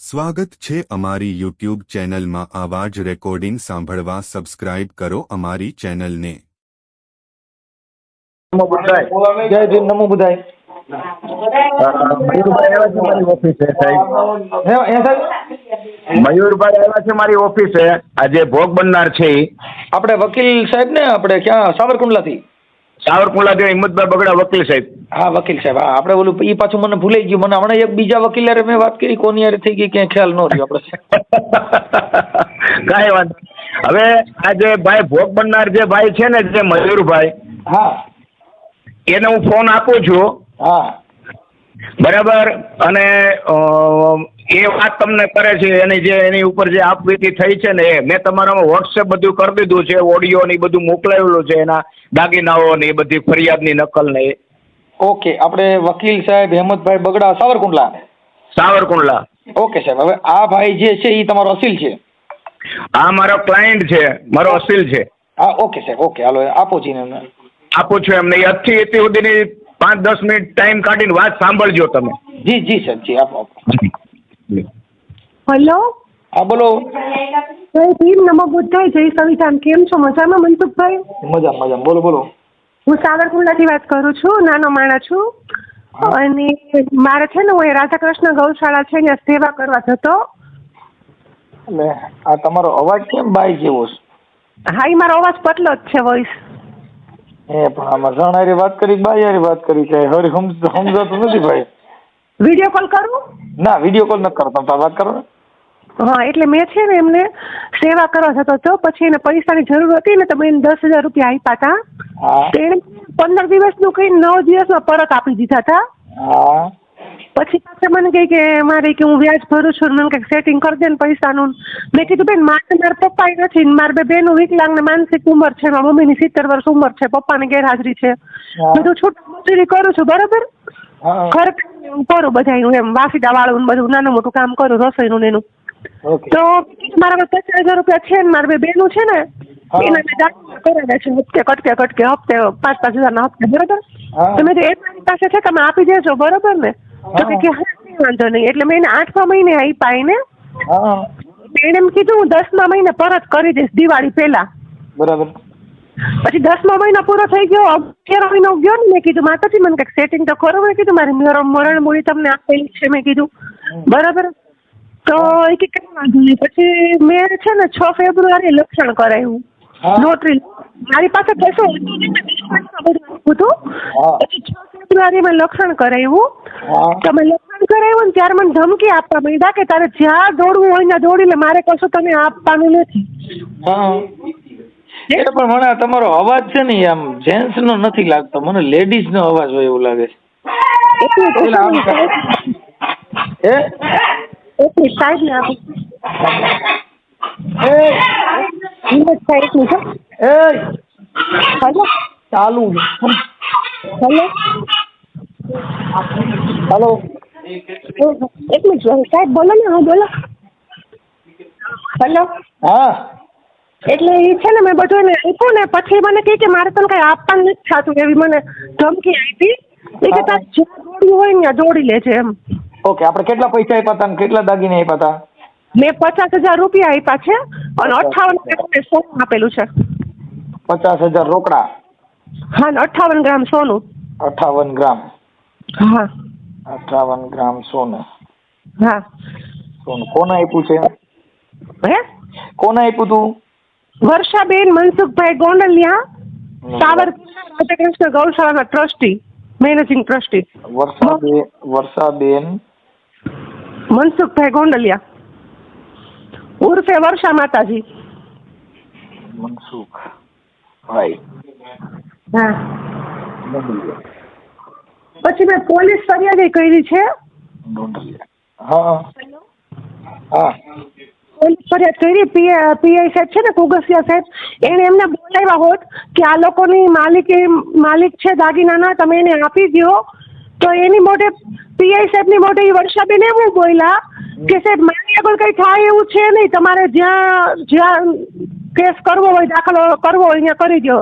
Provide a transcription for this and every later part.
સ્વાગત છે અમારી યુટ્યુબ ચેનલમાં આવા જ રેકોર્ડિંગ સાંભળવા સબસ્ક્રાઇબ કરો અમારી ચેનલને. જય ભીમ નમો બુધાય મયુરભાઈ આવ્યા છે મારી ઓફિસે આજે ભોગ બનનાર છે. આપણે વકીલ સાહેબ ને આપણે ક્યાં સાવરકુંડલાથી? સાવરકુંડલા જે હિંમતભાઈ બગડા વકીલ સાહેબ. હા વકીલ સાહેબ હા આપણે ઓલું એ પાછું મને ભૂલાઈ ગયું મને હમણાં એક બીજા વકીલ યારે મેં વાત કરી કોની યારે થઈ ગઈ ક્યાંય ખ્યાલ ન રહ્યો આપણે. કાંઈ વાંધો હવે આ જે ભાઈ ભોગ બનનાર જે ભાઈ છે ને જે મયુરભાઈ હા. એને હું ફોન આપું છું. હા. બરાબર? અને એ વાત તમને કરે છે એની જે એની ઉપર જે આપવીતી થઈ છે ને એ મેં તમારામાં વોટ્સએપ બધું કરી દીધું છે ઓડિયો ને એ બધું મોકલાવેલું છે એના દાગીનાઓ ને એ બધી ફરિયાદની નકલ ને એ. ઓકે આપણે વકીલ સાહેબ હેમંતભાઈ બગડા સાવરકુંડલા. સાવરકુંડલા. ઓકે સાહેબ હવે આ ભાઈ જે છે એ તમારો અસીલ છે? આ મારો ક્લાયન્ટ છે મારો અસીલ છે. હા ઓકે સાહેબ ઓકે હાલો આપો જીને એમને આપું છું એમને અત્થી એથી સુધીની પાંચ દસ મિનિટ ટાઈમ કાઢીને વાત સાંભળજો તમે. જી જી સાહેબ જી આપો આપો. હલો? હા બોલો. ભીમ નમો બુદ્ધાય જય સંવિધાન કેમ છો? મજામાં મનસુખભાઈ? મજા મજા બોલો બોલો. હું સાવરકુંડલાથી વાત કરું છું નાનો માણા છું. અને મારે છે ને હું રાધાકૃષ્ણ ગૌશાળા છે ને સેવા કરવા જતો. એટલે આ તમારો અવાજ કેમ બાય જેવો છે? હા એ મારો અવાજ પતલો જ છે વોઇસ એ પણ આમાં જણ વાત કરી બાયારી વાત કરી કે હરી સમજ સમજાતું નથી ભાઈ. વીડિયો કોલ કરું? ના વીડિયો કોલ ન કરો તમે વાત કરો ને. હા એટલે મેં છે ને એમને સેવા કરવા જતો હતો. પછી એને પૈસાની જરૂર હતી ને તો મેં એને દસ હજાર રૂપિયા આપ્યા હતા. તેણે પંદર દિવસ દિવસનું કઈ નવ દિવસમાં પરત આપી દીધા હતા. પછી પાછા મને કહે કે મારે કે હું વ્યાજ ભરું છું મને કંઈક સેટિંગ કરી દે ને પૈસાનું. મેં કીધું બેન મારે મારા પપ્પા નથી મારે બે બેનું વિકલાંગ ને માનસિક ઉંમર છે મારા મમ્મીની સિત્તેર વર્ષ ઉંમર છે પપ્પાની ગેરહાજરી છે. બધું છૂટ મજૂરી કરું છું બરોબર? હા. હું કરું બધાયનું એમ. વાસીદા વાળું બધું નાનું મોટું કામ કરું રસોઈનું ને એનું. તો મારા પાસે પચાસ હજાર રૂપિયા છે ને મારા બે બેનું છે ને એના મેં દાખલા કરાવ્યા છે હપ્તે કટકે કટકે હપ્તે પાંચ પાંચ હજારના હપ્તે બરોબર. તો મેં એ મારી પાસે છે તમે આપી દેજો બરોબર ને? તો કે હા કઈ વાંધો નહીં. એટલે મેં એને આઠમા મહિને આપ્યા એને એમ કીધું હું દસમા મહિને પરત કરી દઈશ દિવાળી પહેલા. બરાબર. પછી દસમા મહિનો પૂરો થઈ ગયો અગિયાર મહિનો ગયો ને મેં કીધું માતાજી મને કંઈક સેટિંગ તો કરો મેં કીધું મારી મરણ મરણ મૂડી તમને આપેલી છે મેં કીધું. બરાબર? તો એ કે કઈ વાંધો નહીં. પછી મેં છે ને છ ફેબ્રુઆરી લક્ષણ કરાયું. નોટરી. મારી પાસે પૈસો હતો. પછી છ ફેબ્રુઆરી મેં લક્ષણ કરાવ્યું તમે લક્ષણ કરાવ્યું ને ત્યારે મને ધમકી આપવા માંડ્યા કે તારે જ્યાં દોડવું હોય ત્યાં દોડી લે મારે કશું તને આપવાનું નથી. હા એ પણ મને તમારો અવાજ છે ને આમ જેન્ટ્સ નો નથી લાગતો. મને લેડીઝ નો અવાજ હોય એવું લાગે છે. એટલું એટલે એટલી ને આપું. એ એટલું હલો. ચાલુ. હેલો. હાલો. એક મિનિટ. સાહેબ બોલો ને હા બોલો. હેલો. હા. એટલે એ છે ને મેં બધું એને આપ્યું ને પછી મને કહે કે મારે તને કઈ આપવાનું નથી થતું એવી મને ધમકી આપી. એ કે તારે જ્યાં દોડ્યું હોય ને ત્યાં દોડી લેજે એમ. ઓકે આપણે કેટલા પૈસા આપ્યા હતા અને કેટલા દાગીને આપ્યા હતા? મેં પચાસ હજાર રૂપિયા આપ્યા છે અને અઠાવન ગ્રામ સોનું આપેલું છે. પચાસ હજાર રોકડા? હા ને અઠાવન ગ્રામ સોનું. અઠાવન ગ્રામ. હા. અઠાવન ગ્રામ સોનું. હા. સોનું કોને આપ્યું છે હે? કોને આપ્યું તું? વર્ષાબેન Mansukhbhai Gondaliya Savarkundla Radhakrishna ગૌશાળાના trustee managing trustee. Varshaben Varshaben. Mansukhbhai Gondaliya. ઉર્ફે વર્ષા માતાજી. મનસુખ. ભાઈ. હા. પછી મેં પોલીસ ફરિયાદ કરી છે. હા. હા. પોલીસ ફરિયાદ કરી પીઆઈ સાહેબ છે ને કુગસિયા સાહેબ એણે એમને બોલાવ્યા હોત કે આ લોકોની માલિકી માલિક છે દાગીનાના તમે એને આપી દો તો એની મોઢે પીઆઈ સાહેબની મોઢે એ વર્ષાબેન એવું બોલ્યા કે સાહેબ મારી આગળ કંઈ થાય એવું છે નહીં. તમારે જ્યાં જ્યાં કેસ કરવો હોય દાખલો કરવો હોય અહીંયા કરી દો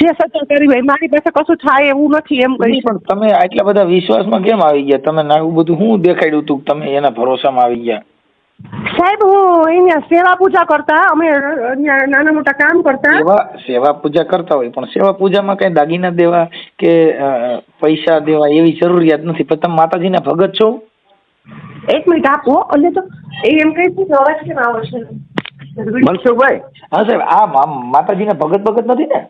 જે સત્તા કરી હોય મારી પાસે કશું થાય એવું નથી એમ કહી પણ તમે આટલા બધા વિશ્વાસમાં કેમ આવી ગયા? તમે ના એવું બધું શું દેખાડ્યું તું તમે એના ભરોસામાં આવી ગયા? સાહેબ હું અહીંયા સેવા પૂજા કરતા અમે અહીંયા નાના મોટા કામ કરતા. સેવા સેવા પૂજા કરતા હોય પણ સેવા પૂજામાં કઈ દાગીના દેવા કે પૈસા દેવા એવી જરૂરિયાત નથી. પણ તમે માતાજીના ભગત છો? એક મિનિટ આપો એટલે તો એ એમ કહે છે કે અવાજ કેમ આવે છે? મનસુખભાઈ? હા સાહેબ આ માતાજીના ભગત ભગત નથી ને?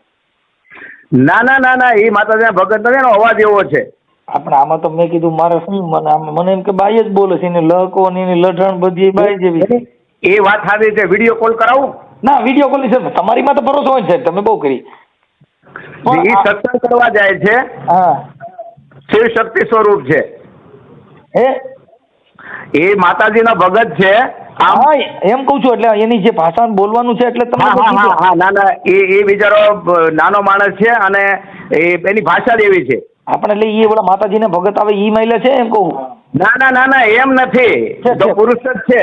ના ના ના ના એ માતાજીના ભગત નથી એનો અવાજ એવો છે. આપણે આમાં તો મેં કીધું મારે શું મને મને એમ કે બાઈ જ બોલે છે એની લહકો ને એની લઢણ બધી બાઈ જેવી એ વાત સાચી છે વીડિયો કોલ કરાવું? ના વીડિયો કોલ છે તમારી માં તો ભરોસો હોય છે સાહેબ તમે બહુ કરી. એ સત્સંગ કરવા જાય છે હા. શિવ શક્તિ સ્વરૂપ છે. હે? એ માતાજીના ભગત છે આમ હા એમ કહું છું એટલે એની જે ભાષા બોલવાનું છે એટલે તમે હા હા બધું હા હા ના ના એ એ બિચારો નાનો માણસ છે અને એ એની ભાષા જ એવી છે. આપણે એટલે એ ઓલા માતાજીને ભગત આવે એ મહિલા છે એમ કહું. ના ના ના ના એમ નથી. તો પુરુષ જ છે.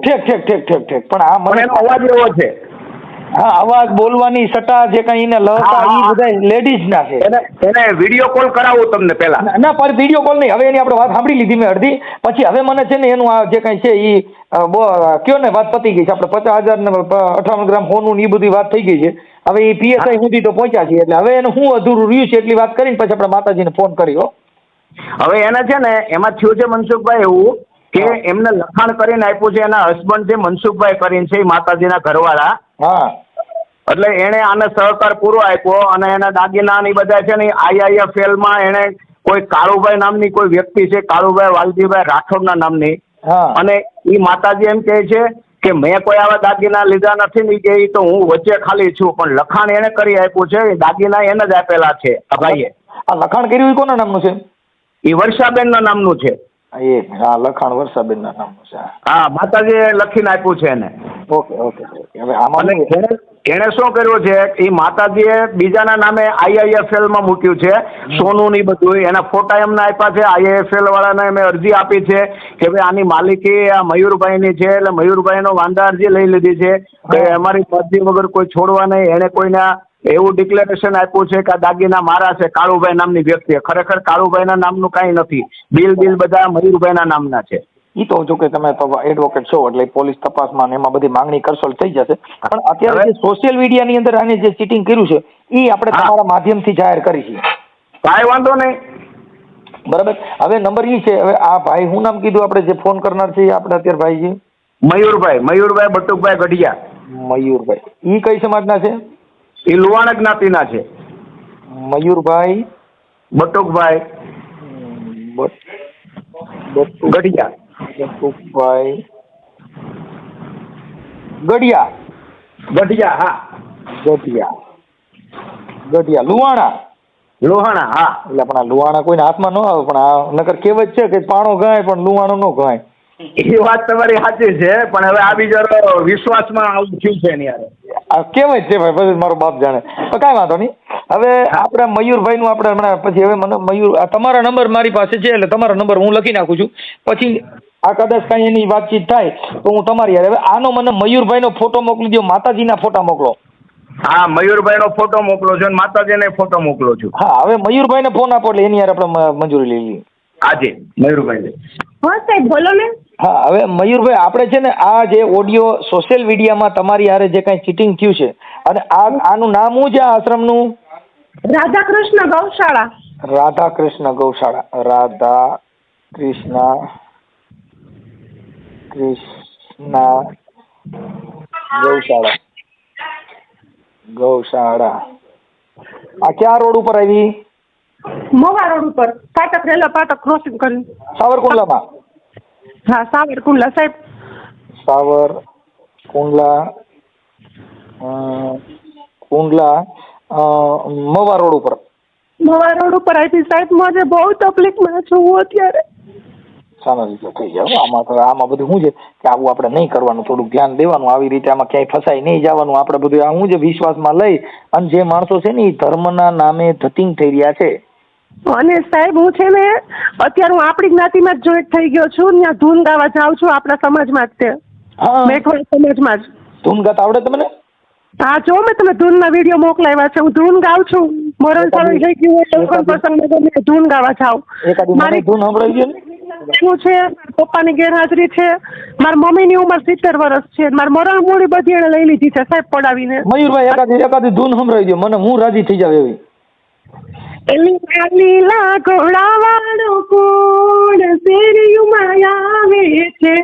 ઠીક ઠીક ઠીક ઠીક ઠીક. પણ આ મને અવાજ એવો છે. હા અવાજ બોલવાની સટા જે કઈ એને લહતા એ બધા લેડીઝ ના છે. એને વીડિયો કોલ કરાવો તમને પેલા ના, પર વીડિયો કોલ નહીં. હવે એની આપણે વાત સાંભળી લીધી મેં અડધી. પછી હવે મને છે ને એનું આ જે કઈ છે એ કયો ને વાત પતી ગઈ છે? આપણે પચાસ હજાર ને અઠાવન ગ્રામ ફોનની બધી વાત થઈ ગઈ છે. હવે એ પીએસઆઈ સુધી તો પહોંચ્યા છીએ એટલે હવે એનું શું અધૂરું રહ્યું છે એટલી વાત કરીને પછી આપણે માતાજીને ફોન કર્યો હવે એને છે ને એમાં થયું છે મનસુખભાઈ એવું કે એમને લખાણ કરીને આપ્યું છે એના હસબન્ડ છે મનસુખભાઈ કરીને છે એ માતાજીના ઘરવાળા. હા. એટલે એણે આને સહકાર પૂરો આપ્યો અને એના દાગીના ને બધા છે ને આઈઆઈએફએલમાં એણે કોઈ કાળુભાઈ નામની કોઈ વ્યક્તિ છે કાળુભાઈ વાલજીભાઈ રાઠોડના નામની. અને એ માતાજી એમ કહે છે કે મેં કોઈ આવા દાગીના લીધા નથી ને કે તો હું વચ્ચે ખાલી છું પણ લખાણ એણે કરી આપ્યું છે એ દાગીના એને જ આપેલા છે આ ભાઈએ. આ લખાણ કર્યું એ કોના નામનું છે? એ વર્ષાબેનના નામનું છે. એક હા લખાણ વર્ષાબેન ના નામનું છે હા. માતાજીએ લખીને આપ્યું છે એને. ઓકે ઓકે હવે આમાં? એણે એણે શું કર્યું છે? એ માતાજીએ બીજાના નામે આઈઆઈએફએલમાં મૂક્યું છે. સોનું ની બધું. એના ફોટા એમને આપ્યા છે. આઈઆઈએફએલ વાળાને મેં અરજી આપી છે કે ભાઈ આની માલિકી આ મયુરભાઈની છે. એટલે મયુરભાઈનો વાંધા અરજી લઈ લીધી છે. કે અમારી મરજી વગર કોઈ છોડવા નહીં. એને કોઈના એવું ડિક્લેરેશન આપ્યું છે કે આ દાગીના મારા છે કાળુભાઈ નામની વ્યક્તિએ ખરેખર કાળુભાઈના નામનું કાંઈ નથી. બિલ બિલ બધા મયુરભાઈના નામના છે. એ તો જો કે તમે એડવોકેટ છો એટલે પોલીસ તપાસમાં એમાં બધી માંગણી કરશો થઈ જશે. પણ અત્યારે જે સોશિયલ મીડિયાની અંદર આને જે ચીટિંગ કર્યું છે એ આપણે તમારા માધ્યમથી જાહેર કરી છે. કાંઈ વાંધો નહીં. બરાબર? હવે નંબર એ છે. હવે આ ભાઈ હું નામ કીધું આપણે જે ફોન કરનાર છે એ આપણે અત્યારે ભાઈ છે? મયુરભાઈ મયુરભાઈ બટુકભાઈ ગઢિયા. મયુરભાઈ. ઈ કઈ સમાજના છે? એ લુવાણ જ્ઞાતિના છે. મયુરભાઈ? બટુકભાઈ. બટ- ગઢિયા. બટુભાઈ ગઢિયા? ગઢિયા હા. ગઢિયા. ગઢિયા. લુવાણા? લોહાણા હા. એટલે પણ આ લુહાણા કોઈને હાથમાં ન આવે પણ આ નકર કહેવત છે કે પાણો ગાય પણ લુવાણો નો ગાય. એ વાત તમારી સાચી છે પણ હવે આ બીજો વિશ્વાસમાં આવું થયું છે એની. આ છે ભાઈ પછી મારો બાપ જાણે. તો કાંઈ વાંધો નહીં. હવે આપણે મયુરભાઈ નું આપણે હમણાં પછી હવે મને મયુર તમારા નંબર મારી પાસે છે એટલે તમારો નંબર હું લખી નાખું છું. પછી આ કદાચ કાંઈ એની વાતચીત થાય તો હું તમારી યાર હવે આનો મને મયુરભાઈનો ફોટો મોકલી દો માતાજીના ફોટા મોકલો. હા મયુરભાઈ નો ફોટો મોકલો છો અને માતાજીને ફોટો મોકલો છું. હા હવે મયુરભાઈને ફોન આપો એટલે એની યાર આપણે મંજૂરી લઈ લઈએ. આજે મયુરભાઈ હા સાહેબ બોલો ને. હા હવે મયુરભાઈ આપણે છે ને આ જે ઓડિયો સોશિયલ મીડિયામાં તમારી હારે જે કાંઈ ચીટિંગ થયું છે અને આ આનું નામ શું છે આ આશ્રમનું? રાધા કૃષ્ણ ગૌશાળા. રાધા કૃષ્ણ ગૌશાળા. રાધા કૃષ્ણ કૃષ્ણ ગૌશાળા. ગૌશાળા. આ ક્યાં રોડ ઉપર આવી? મોવા રોડ ઉપર. પાટક રેલા પાટક ક્રોસિંગ કર્યું. સાવરકુંડલામાં? હા સાવરકુંડલા સાહેબ. સાવર કુંડલા કુંડલા મવા રોડ ઉપર. મવા રોડ ઉપર આવી સાહેબ મને બહુ તકલીફમાં છું હું અત્યારે. સારા રીતે થઈ જાય આમાં તો આમાં બધું શું છે કે આવું આપણે નહીં કરવાનું થોડુંક ધ્યાન દેવાનું આવી રીતે આમાં ક્યાંય ફસાઈ નહીં જવાનું આપણે બધું આ શું છે વિશ્વાસમાં લઈ અને જે માણસો છે ને એ ધર્મના નામે ધતિંગ થઈ રહ્યા છે. અને સાહેબ હું છે ને અત્યારે હું આપણી જ્ઞાતિમાં જ જોઈન્ટ થઈ ગયો છું. ત્યાં ધૂન ગાવા જાઉં છું આપણા સમાજમાં જ તે. હા. મેઘવાળ સમાજમાં જ. ધૂન ગાતા આવડે તમને? હા જો મેં તમે ધૂનના વીડિયો મોકલાવ્યા છે હું ધૂન ગાઉં છું. મોરલ સરણ થઈ ગયું હોય પણ પ્રસંગમાં ગમે ધૂન ગાવા જાઉં મારી ધૂન સંભળાવી ને? એનું છે પપ્પાની ગેરહાજરી છે. મારા મમ્મીની ઉંમર સિત્તેર વર્ષ છે. મારી મરણ મૂડી બધી એણે લઈ લીધી છે સાહેબ પડાવીને. મયુરભાઈ એકાદી એકાદી ધૂન સંભળાવી દો મને હું રાજી થઈ જાવ એવી? લીલા લીલા ઘોડાવાળો કોણ શેરીયુમાં આવે છે?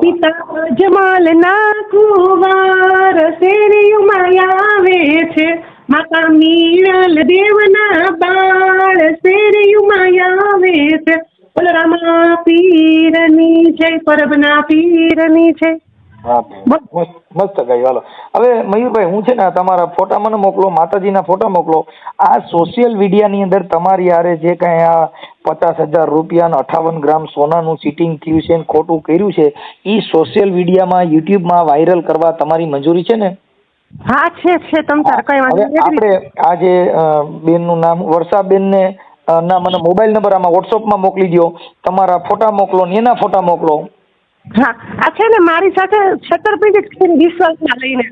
પિતા જમાલ ના કુવાર શેરીયુમાં આવે છે. માતા મીણલ દેવના બાળ શેરીયુમાં આવે છે. બોલો રામા પીરની જય પરબના પીરની છે મસ્ત ગાયું હાલો. હવે મયુરભાઈ હું છે ને તમારા ફોટા મને મોકલો માતાજીના ફોટા મોકલો. આ સોશિયલ મીડિયાની અંદર તમારી હારે જે કાંઈ આ પચાસ હજાર રૂપિયા અઠાવન ગ્રામ સોનાનું ચીટિંગ થયું છે ને ખોટું કર્યું છે એ સોશિયલ મીડિયામાં યુટ્યુબમાં વાયરલ કરવા તમારી મંજૂરી છે ને? હા છે છે તમ તાર કઈ આપણે આ જે અ, બેનનું નામ વર્ષાબેનને ના મને મોબાઈલ નંબર આમાં વોટ્સઅપમાં મોકલી દો તમારા ફોટા મોકલો ને એના ફોટા મોકલો. હા આ છે ને મારી સાથે છેતરપિંડી વિશ્વાસમાં લઈને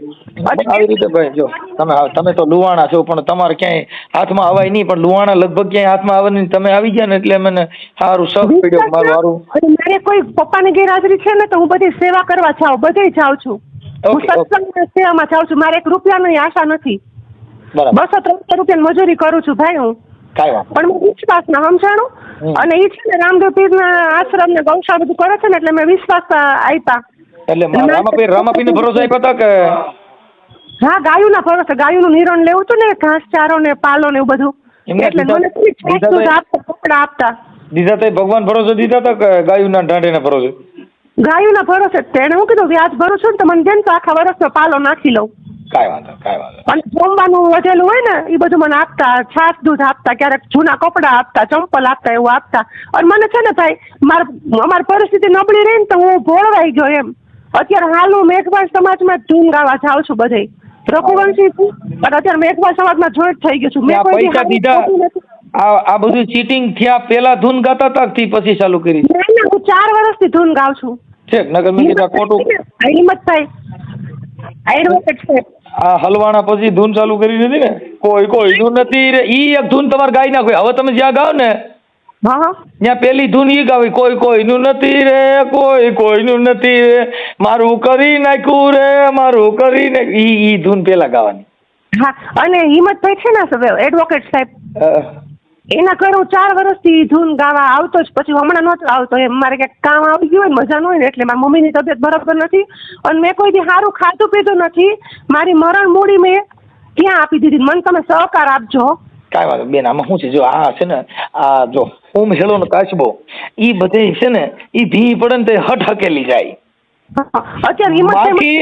આવી રીતે ભાઈ જો તમે તમે તો લુવાણા છો પણ તમારે ક્યાંય હાથમાં અવાય નહીં પણ લુવાણા લગભગ ક્યાંય હાથમાં આવે નહીં તમે આવી ગયા ને એટલે મને સારું શક પડ્યો મારું સારું મારે કોઈ પપ્પાની ગેરહાજરી છે ને તો હું બધી સેવા કરવા જાઉં બધે જાઉં છું. હું. સત્સંગ સેવામાં જાઉં છું. મારે એક રૂપિયાની આશા નથી. બરાબર. બસો ત્રણસો રૂપિયાની મજૂરી કરું છું ભાઈ હું. કાંઈ વાંધો પણ હું વિશ્વાસના સમજાણું અને એ છે ને રામદેવ પીરના આશ્રમ ને ગૌશાળા બધું કરે છે ને એટલે મેં વિશ્વાસ આપ્યા એટલે મા- રામાપીર ને ભરોસો આપ્યો હતા કે? હા ગાયુંના ભરોસે. ગાયુંનું નિરણ લેવું હતું ને ઘાસ ચારો ને પાલો ને એવું બધું. એટલે મને તો- કપડા આપતા. દીધા તો ભગવાન ભરોસો દીધા હતા કે ગાયુના ઢાંઢેના ભરોસે? ગાયુંના ભરોસે તેને હું કીધું વ્યાજ ભરું છું ને તો મને જેમ તો આખા વર્ષનો પાલો નાખી લઉં. કાંઈ વાંધો કાંઈ વાંધો અને જમવાનું વધેલું હોય ને એ બધું મને આપતા છાસ દૂધ આપતા ક્યારેક જૂના કપડાં આપતા ચંપલ આપતા એવું આપતા. અને મને છે ને ભાઈ માર અમારી પરિસ્થિતિ નબળી રહી ને તો હું ભોળવાઈ ગયો એમ. અત્યારે હાલ હું મેઘવાળ સમાજમાં જ ધૂન ગાવા જાઉં છું બધે. રઘુવંશી છું પણ અત્યારે મેઘવાળ સમાજમાં જોઈન્ટ થઈ ગયો છું. મેં આ પૈસા દીધા. આ આ બધું ચીટિંગ થયા પેલા ધૂન ગાતા હતા થી પછી ચાલુ કરી? હું ચાર વર્ષથી ધૂન ગાઉં છું. છે નગર મેં કીધા ખોટું? આ થાય એડવોકેટ છે. આ હલવાણા પછી ધૂન ચાલુ કરી દીધી ને? કોઈ કોઈ ધૂન નથી રે. ઈ એક ધૂન તમારે ગાઈ નાખો હવે તમે જ્યાં ગાવ ને હા હા. ત્યાં પેલી ધૂન ઈ ગાવી. કોઈ કોઈનું નથી રે કોઈ કોઈનું નથી રે. મારું કરી નાખ્યું રે મારું કરી ને ઈ ઈ ધૂન પેલા ગાવાની. હા અને હિંમતભાઈ છે ને એડવોકેટ સાહેબ? એના ઘરે હું ચાર વર્ષથી ધૂન ગાવા આવતો જ, પછી હમણાં નહોતો આવતો એમ. મારે ક્યાંક કામ આવી ગયું હોય, મજા ન હોય ને, એટલે મારી મમ્મીની તબિયત બરાબર નથી. અને મેં કોઈ દી સારું ખાધું પીધું નથી. મારી મરણ મૂડી મેં ક્યાં આપી દીધી? મને તમે સહકાર આપજો. કાંઈ વાંધો બેન, આમાં શું છે? જો આ છે ને, આ જો ઓમ હેલો નો કાચબો એ બધે છે ને એ ભી પડે ને તે હટ હકેલી જાય. માખી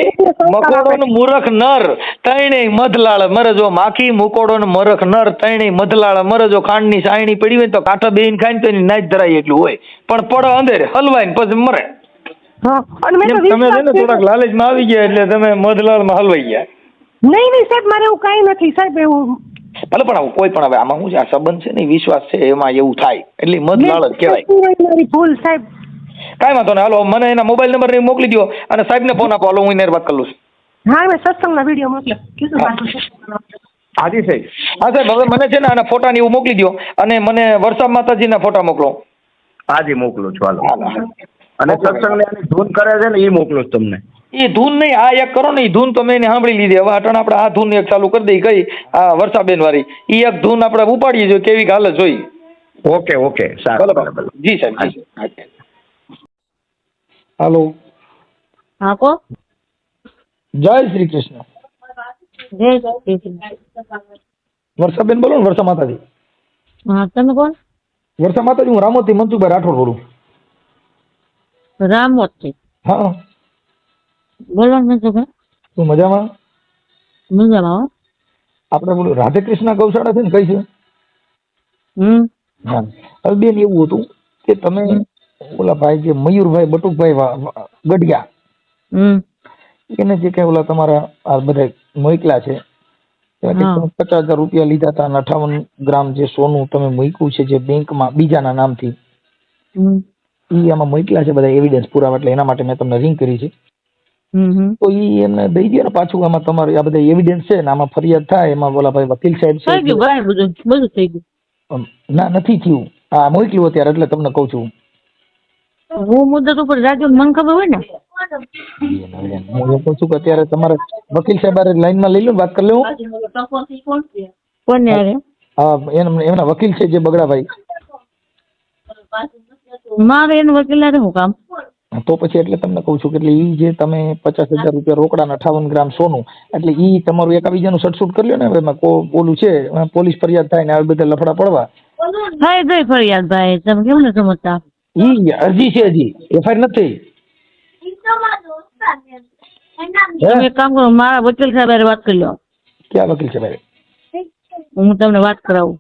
મકોડો. ને મૂરખ નર તૈણેય મધલાળ મરે જો માખી મુકોડો ને મરખ નર તૈણેય મધલાળ મરે જો ખાંડની સાયણી પડી હોય તો કાંઠા બેહીને ખાય તો એની નાચ ધરાય એટલું હોય. પણ પડે અંધેરે હલવાય ને પછી મરે. અને મેં તો એમ તમે છે ને વિશ્વાસ થોડાક લાલચમાં આવી ગયા એટલે તમે મધલાળમાં હલવાઈ ગયા. નહીં નહીં સાહેબ મારે એવું કાંઈ નથી. સાહેબ એવું ભલે પણ કોઈ પણ હવે આમાં શું છે? આ સંબંધ છે ને વિશ્વાસ છે એમાં એવું થાય. એટલે મધલાળ જ કહેવાય. મારી ભૂલ સાહેબ. કાંઈ વાંધો નહીં. હાલો મને એના મોબાઈલ નંબર ને મોકલી દો અને સાહેબને ફોન આપો. હાલો હું એને વાત કરી લઉં છું. હા મેં સત્સંગના વીડિયો મોકલ્યો કીધું હાજી સાહેબ. હા સાહેબ હવે મને છે ને આના ફોટા ને એવું મોકલી દો અને મને વરસાદ માતાજીના ફોટા મોકલો. હાજી મોકલું છું. હાલો. અને સત્સંગને આની ધૂન કરે છે ને એ મોકલું છું તમને. એ ધૂન નહીં આ એક કરો ને એ ધૂન તો મેં એને સાંભળી લીધી. હવે અટણ આપણે આ ધૂન એક ચાલુ કરી દઈ કઈ? આ વર્ષાબેન વાળી. એ એક ધૂન આપણે ઉપાડીએ જોઈએ કેવી હાલત જોઈ ઓકે ઓકે. સારું સાહેબ જી. સાહેબ હાલો. હા કો? જય શ્રી કૃષ્ણ. જય શ્રી કૃષ્ણ. વર્ષાબેન બોલો ને વર્ષા માતાજી. હા તમે કોણ? વર્ષા માતાજી હું રામોથી મનસુખભાઈ રાઠોડ બોલું. રામોતી. હા. બોલો ને તો તું મજામાં? મજામાં આપણે બોલું રાધે કૃષ્ણ ગૌશાળા છે ને કઈ છે? હમ. હા. બેન એવું હતું કે તમે ઓલા ભાઈ જે મયુરભાઈ બટુકભાઈ ગઢિયા. એને જે કઈ ઓલા તમારા આ બધા મોકલા છે પચાસ હજાર રૂપિયા લીધા હતા અઠાવન ગ્રામ જે સોનું તમે મૂક્યું છે જે બેંકમાં બીજાના નામથી ઈ આમાં મોકલા છે બધા એવિડન્સ પુરાવા એટલે એના માટે મેં તમને રિંગ કરી છે. તો ઈ એમને દઈ દે ને પાછું આમાં તમારે આ બધા એવિડન્સ છે ને આમાં ફરિયાદ થાય એમાં બોલા ભાઈ વકીલ સાહેબ છે. બધું થઈ ગયું. ના નથી થયું. આ મોકલ્યું અત્યારે એટલે તમને કહું છું. હું મુદ્દત ઉપર જાજો મને ખબર હોય ને. હું એમ કહું છું કે અત્યારે તમારે વકીલ સાહેબ લાઈનમાં લઈ લો વાત કરી લઉં કોને હારે? હા એમ- એમના વકીલ છે જે બગડાભાઈ. મારે એને વકીલ હારે શું કામ? તો પછી એટલે તમને કહું છું કે એટલે ઈ જે તમે પચાસ હજાર રૂપિયા રોકડા અઠાવન ગ્રામ સોનું એટલે ઈ તમારું એક બીજાનું સટસૂટ કરી લો ને એમાં કો- ઓલું છે પોલીસ ફરિયાદ થાય ને આ બધા લફડા પડવા. થાય ગઈ ફરિયાદ ભાઈ તમે કેમ ને સમજતા? ઈ અરજી છે હજી. એફઆઈઆર નથી. તમે એક કામ કરો મારા વકીલ સાહેબ વાત કરી લો. ક્યાં વકીલ સાહેબ હું તમને વાત કરાવું.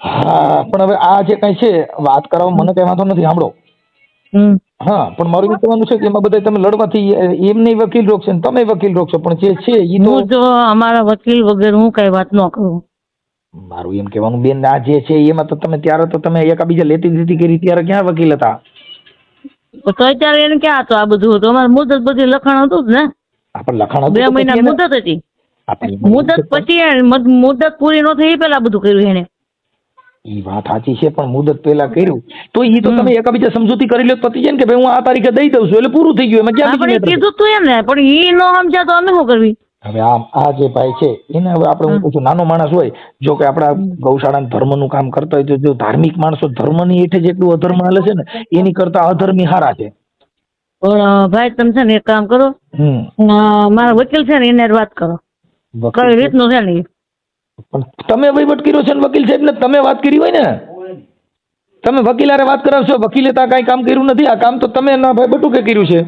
હા પણ હવે આ જે કઈ છે વાત કરાવવા મને કઈ વાંધો નથી સાંભળો. હમ. હા પણ મારું એવું કહેવાનું છે કે એમાં બધા તમે લડવાથી એમને વકીલ રોકશે ને તમે વકીલ રોકશો પણ જે છે ઈ તો અમારા વકીલ વગર હું કઈ વાત ન કરું. મારું એમ કહેવાનું બેન આ જે છે એમાં તો તમે ત્યારે તો તમે એકાબીજા લેતી દીધી કરી ત્યારે ક્યાં વકીલ હતા? તો અત્યારે એને ક્યાં હતું આ બધું હતું? અમારે મુદત બધી લખાણ હતું જ ને. આપણે લખાણ હતું બે મહિના મુદત હતી. મુદત પછી મુદત પૂરી ન થઈ એ પેલા બધું કર્યું એને. ઈ વાત સાચી છે પણ મુદત પેલા કર્યું. તો ઈ તો. તમે એકાબીજા સમજૂતી કરી લો પતિ જાય ને કે ભાઈ હું આ તારીખે દઈ દઉં છું એટલે પૂરું થઈ ગયું એમાં ક્યાં છે? કીધું તું એમ ને પણ ઈ ન સમજ્યા તો અમે શું કરવી? હવે આમ આ જે ભાઈ છે એને હવે આપણે હું પૂછું નાનો માણસ હોય જો કે આપણા ગૌશાળા ધર્મનું કામ કરતા હોય તો જો ધાર્મિક માણસો ધર્મની હેઠે જેટલું અધર્મ હાલે છે ને એની કરતા અધર્મી હારા છે. પણ ભાઈ તમે છે ને એક કામ કરો. મારા વકીલ છે ને એને વાત કરો. કઈ રીતનું છે ને. પણ તમે વહીવટ કર્યો છે ને વકીલ સાહેબ ને તમે વાત કરી હોય ને. તમે વકીલારે વાત કરાવશો વકીલે તો કાંઈ કામ કર્યું નથી આ કામ તો તમે ના ભાઈ બટુકે કર્યું છે.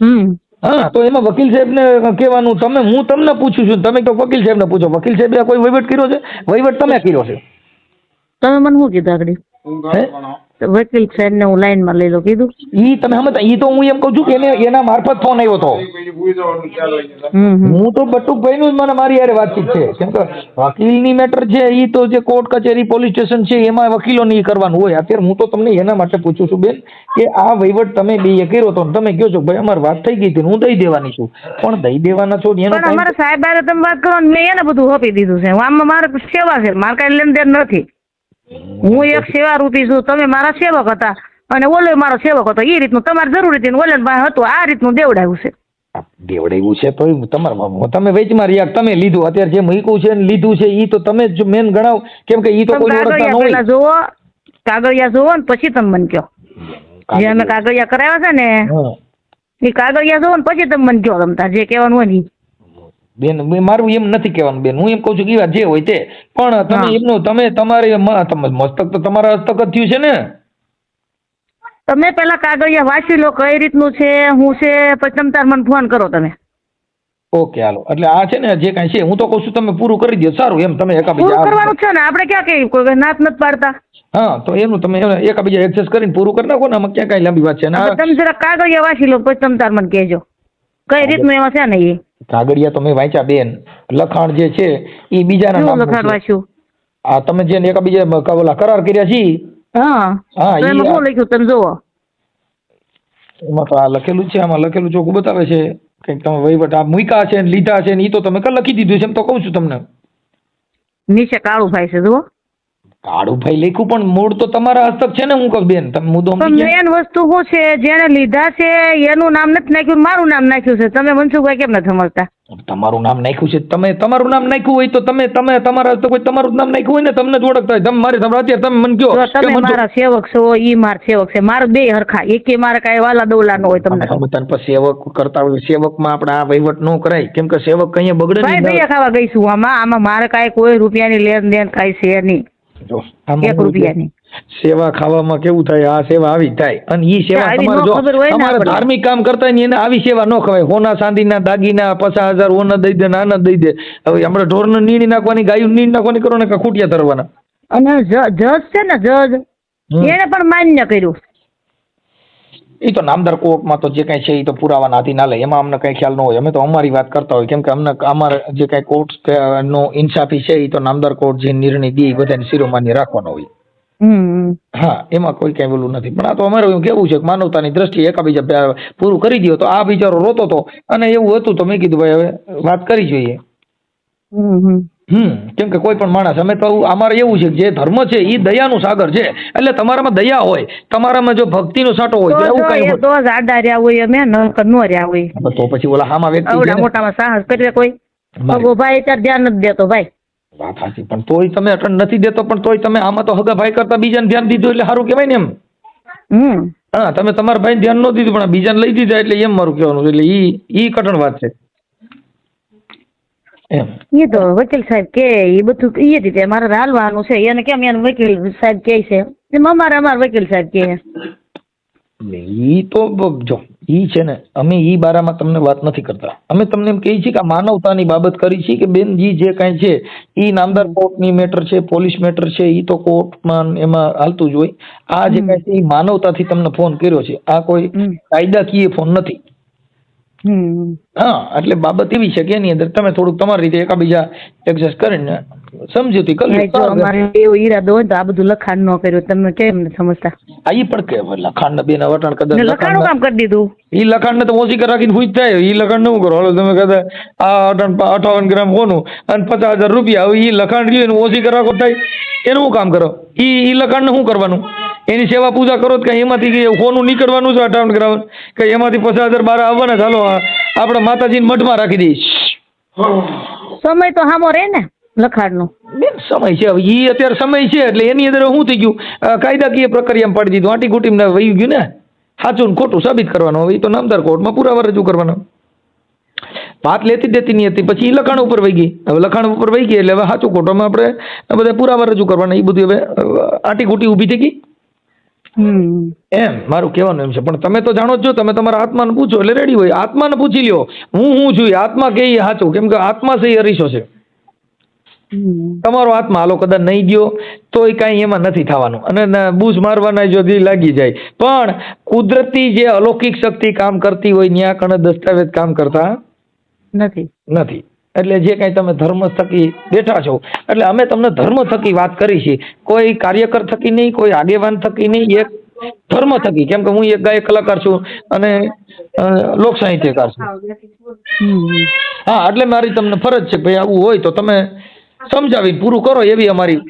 હમ. હા તો એમાં વકીલ સાહેબને કહેવાનું તમે હું તમને પૂછું છું. તમે તો વકીલ સાહેબને પૂછો. વકીલ સાહેબે કોઈ વહીવટ કર્યો છે? વહીવટ તમે કર્યો છે? તમે મને શું કીધું આગળ? વકીલ સાહેબ ને હું લાઈનમાં લઈ લો કીધું? ઈ તમે સમજતા ઈ તો હું એમ કહું છું કે એને એના મારફત ફોન આવ્યો હતો. હું તો બટુકભાઈ નું જ મને મારી યારે વાતચીત છે. કેમ કે વકીલની મેટર છે ઈ તો જે કોર્ટ કચેરી પોલીસ સ્ટેશન છે એમાં વકીલોની ઈ કરવાનું હોય. અત્યારે હું તો તમને એના માટે પૂછું છું બેન કે આ વહીવટ તમે બે કર્યો તો ને તમે કહો છો ભાઈ અમારી વાત થઈ ગઈ હતી હું દઈ દેવાની છું. પણ દઈ દેવાના છો ને એનો પણ અમારા સાહેબ તમે વાત કરો મેં એને બધું આપી દીધું છે. આમાં મારે સેવા છે. મારે કઈ લેનદેન નથી. હું એક સેવા રૂપી છું તમે મારા સેવક હતા. અને ઓલો મારો સેવક હતો એ રીતનું તમારે જરૂરી હતી ઓલે હતું આ રીતનું દેવડાવ્યું છે. દેવડાવ્યું છે તો તમારે તમે વેચમાં રહ્યા તમે લીધું. અત્યારે જે મૂક્યું છે ને લીધું છે એ તો તમે જ મેન ગણાવ. કેમ કે ઈ તો કોઈ ઓળખતા ન કાગળિયા હોય. જોવો કાગળિયા જોવો ને પછી તમે મને કહો. જે અમે કાગળિયા કરાવ્યા છે ને. એ કાગળિયા જોવો ને પછી તમે મને કહો તમતા જે કહેવાનું હોય ને. બેન મારું એમ નથી કહેવાનું બેન. હું એમ કહું છું કે જે હોય તે. પણ તમે એમનું તમે તમારે મસ્તક તો તમારા હસ્તક જ થયું છે ને. તમે પેલા કાગળિયા વાંચી લો કઈ રીતનું છે હું છે પછી તમે તાર મને ફોન કરો તમે. Okay hello. એટલે આ છે ને જે કાંઈ છે હું તો કહું છું તમે પૂરું કરી દો. સારું એમ તમે પૂરું એકાબીજા કરવાનું છે ને. આપણે ક્યાં કઈ કોઈ નાત નથી પાડતા. હા તો એનું તમે એકાબીજા એક્સેસ કરીને પૂરું કરી નાખો ને. આમાં ક્યાં કાંઈ લાંબી વાત છે તમે જરા કાગળિયા વાંચી લો પછી તમે તાર મને કહેજો. કઈ રીતનું એમાં છે ને એ? કાગળિયા તમે વાંચ્યા બેન. લખાણ જે છે એ બીજાના નામ લખાણ વાંચ્યું? આ તમે જે એક બીજા ઓલા કરાર કર્યા છે? હા. હા, શું લખ્યું? તમે જોવો એમાં તો આ લખેલું છે આમાં લખેલું ચોખ્ખું બતાવે છે. કંઈક તમે વહીવટ આ મૂક્યા છે લીધા છે ને એ તો તમે લખી દીધું છે એમ તો કહું છું તમને. નીચે કાળું ભાઈ છે જુઓ. કાળું ભાઈ લખ્યું પણ મૂળ તો તમારા હસ્તક છે ને હું કહું બેન તમે મુદ્દો? મેન વસ્તુ શું છે જેને લીધા છે એનું નામ નથી નાખ્યું મારું નામ નાખ્યું છે. તમે મનસુખભાઈ કેમ નથી સમજતા તમારું નામ નાખ્યું છે તમે તમારું નામ નાખ્યું હોય તો તમે તમે તમારા હસ્તક હોય તમારું નામ નાખ્યું હોય ને તમને જ ઓળખતા હોય. તમે મારે તમારે અત્યારે તમે મને કહો. તમે મારા સેવક છો ઈ માર સેવક છે. મારા બે હરખા એકે મારે કાંઈ વાલા દોલા નો હોય તમને તમે બધાને પછી સેવક કરતા હોય સેવકમાં આપણે આ વહીવટ ન કરાય. કેમ કે સેવક કઈ બગડે ભાઈ નહીં ખાવા ગઈશું આમાં. આમાં મારે કાંઈ કોઈ રૂપિયાની લેન દેન કાંઈ છે નહીં. જો, એક રૂપિયાની. સેવા ખાવામાં કેવું થાય આ સેવા આવી થાય. અને ઈ સેવા તમારે જો ખબર હોય ને તમારે ધાર્મિક કામ કરતા ને એને આવી સેવા ન ખવાય. હોના ચાંદીના દાગીના પચાસ હજાર ઓના દઈ દે નાના દઈ દે. હવે આપણે ઢોરને નીણી નાખવાની ગાયું નીણ નાખવાની કરો ને કે ખૂટિયા તરવાના અને જજ છે ને જજ. એને પણ માન્ય કર્યું. એ તો નામદાર કોર્ટમાં તો જે કાંઈ છે એ તો પુરાવાના ના લે એમાં અમને કઈ ખ્યાલ ન હોય. અમે તો અમારી વાત કરતા હોય. કેમ કે અમને અમારે જે કાંઈ કોર્ટ નો ઇન્સાફી છે એ તો નામદાર કોર્ટ જે નિર્ણય દે એ બધાને શિરોમાન્ય રાખવાનો હોય. હા એમાં કોઈ કઈ બોલું નથી. પણ આ તો અમારે એવું કેવું છે કે માનવતાની દ્રષ્ટિએ એકાબીજા પૂરું કરી દો તો આ બિચારો રોતો હતો અને એવું હતું તો મેં કીધું ભાઈ હવે વાત કરી જોઈએ. હમ કેમ કે કોઈ પણ માણસ અમે તો અમારે એવું છે જે ધર્મ છે એ દયાનું સાગર છે. એટલે તમારામાં દયા હોય તમારામાં જો ભક્તિનો સાટો હોય તો તો એવું કઈ તો જ રહ્યા હોય અમે નકર નો રહ્યા હોય. તો પછી ઓલા હામાં વ્યક્તિ ઓલા મોટામાં સાહસ કરે કોઈ. પગો ભાઈ ત્યારે ધ્યાન નથી દેતો ભાઈ. વાત સાચી પણ તોય તમે અટન નથી દેતો પણ તોય તમે આમાં તો હગા ભાઈ કરતા બીજાને ધ્યાન દીધું એટલે સારું કહેવાય ને એમ. હમ. હા તમે તમારા ભાઈ ધ્યાન ન દીધું પણ બીજાને લઈ દીધા એટલે એમ મારું કહેવાનું એટલે ઈ ઈ કઠણ વાત છે. એ તો વકીલ સાહેબ કે એ બધું એ રીતે મારે હાલવાનું છે. એને કેમ એને વકીલ સાહેબ કે છે? એમ અમારે અમારે વકીલ સાહેબ કે ઈ તો જો ઈ છે ને અમે ઈ બારામાં તમને વાત નથી કરતા. અમે તમને એમ કહીએ છીએ કે માનવતાની બાબત કરી છે કે બેન જી જે કાંઈ છે ઈ નામદાર કોર્ટની મેટર છે પોલીસ મેટર છે ઈ તો કોર્ટમાં એમાં હાલતું જ હોય. આ જે કાંઈ છે ઈ માનવતાથી તમને ફોન કર્યો છે. આ કોઈ. કાયદાકીય ફોન નથી. હા એટલે બાબત એવી છે કે એની અંદર તમે થોડુંક તમારી રીતે એકાબીજા એડજસ્ટ કરીને સમજૂતી કરી. જો અમારે એવો ઈરાદો હોય તો આ બધું લખાણ ન કર્યું તમે કેમ ન સમજતા? આ ઈ પણ કે લખાણ બેન વટાણ કદાચ લખાણ કામ કરી દીધું. ઈ લખાણ ને તો ઓછી કરી રાખીને ખુશ થાય. ઈ લખાણનું કરો? હાલો તમે કદા આ અઠાવન અઠાવન ગ્રામ કોનું? અને પચાસ હજાર રૂપિયા. હવે ઈ લખાણ રહ્યું એને ઓછી કરવા થાય. એનું શું કામ કરો? ઈ ઈ લખાણ ને શું કરવાનું? એની સેવા પૂજા કરો કે એમાંથી કઈ સોનું નીકળવાનું છે અઠાવન ગ્રાઉન્ડ કે એમાંથી પચાસ હજાર બાર આવવાના ચાલો આપણે માતાજીને મઠમાં રાખી દઈશ. સમય તો હામો રે ને લખાડનો બેન સમય છે. હવે ઈ અત્યારે સમય છે એટલે એની અંદર શું થઈ ગયું? કાયદાકીય પ્રક્રિયામાં પાડી દીધું. આંટી કુટીમને વહી ગયું ને? સાચું ને ખોટું સાબિત કરવાનું. હવે ઈ તો નામદાર કોર્ટમાં પુરાવા રજૂ કરવાનો. વાત લેતી દેતી નહીં હતી. પછી લખાણ ઉપર વહી ગઈ. હવે લખાણ ઉપર વહી ગઈ એટલે હવે સાચું ખોટોમાં આપણે બધા પુરાવા રજૂ કરવાના. એ બધું હવે આંટી કુટી ઊભી થઈ ગઈ. એમ મારું કહેવાનું એમ છે. પણ તમે તો જાણો જ છો તમે તમારા આત્માને પૂછો એટલે રેડી હોય. આત્માને પૂછી લ્યો. હું હું છું આત્મા કે સાચું? કેમ કે આત્મા છે એ અરીસો છે. તમારો આત્મા હાલો કદાચ નહીં ગયો તોય કાંઈ એમાં નથી થવાનું. અને બૂઝ મારવાના જો દી લાગી જાય. પણ કુદરતી જે અલૌકિક શક્તિ કામ કરતી હોય ત્યાં કણે દસ્તાવેજ કામ કરતા નથી. નથી. એટલે જે કાંઈ તમે ધર્મ થકી બેઠા છો એટલે અમે તમને ધર્મ થકી વાત કરી છે કોઈ કાર્યકર થકી નહીં કોઈ આગેવાન થકી નહીં એક ધર્મ થકી. કેમ કે હું એક ગાયક કલાકાર છું અને લોક સાહિત્યકાર છું. હા એટલે મારી તમને ફરજ છે ભાઈ આવું હોય તો તમે સમજાવી પૂરું કરો એવી અમારી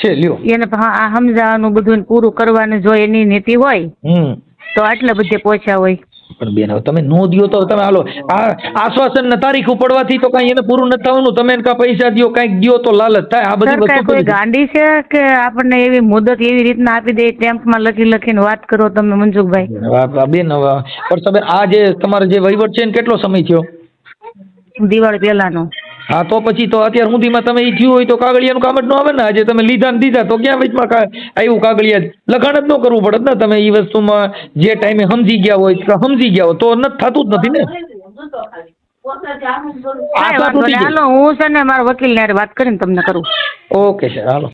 છે લ્યો. એને હા આ સમજાવવાનું બધું પૂરું કરવાનું જો એની નીતિ હોય તો આટલા બધે પહોંચ્યા હોય. પણ બેન હવે તમે નો દ્યો તો તમે હાલો આ આશ્વાસન ને તારીખ ઉપડવાથી તો કઈ એને પૂરું નથી થવાનું. તમે કાંઈ પૈસા દ્યો કંઈક દ્યો તો લાલચ થાય. આ બધી વસ્તુ કોઈ ગાંડી છે કે આપણને એવી મુદત એવી રીતના આપી દે ટેમ્પમાં લખી લખીને વાત કરો તમે મનસુખભાઈ? બેન પણ તમે આ જે તમારો જે વહીવટ છે ને કેટલો સમય થયો? દિવાળી પહેલાનો. હા તો પછી તો અત્યાર સુધીમાં તમે એ થયું હોય તો કાગળિયાનું કામ જ ન આવે ને. આજે તમે લીધા ને દીધા તો ક્યાં વચમાં આવ્યું કાગળિયા? લખાણ જ ન કરવું પડે ને તમે એ વસ્તુમાં જે ટાઈમે સમજી ગયા હોય તો સમજી ગયા હોય તો નથી થતું જ નથી ને. હું છે ને મારા વકીલ ને વાત કરીને તમને કરું. Okay sir hello.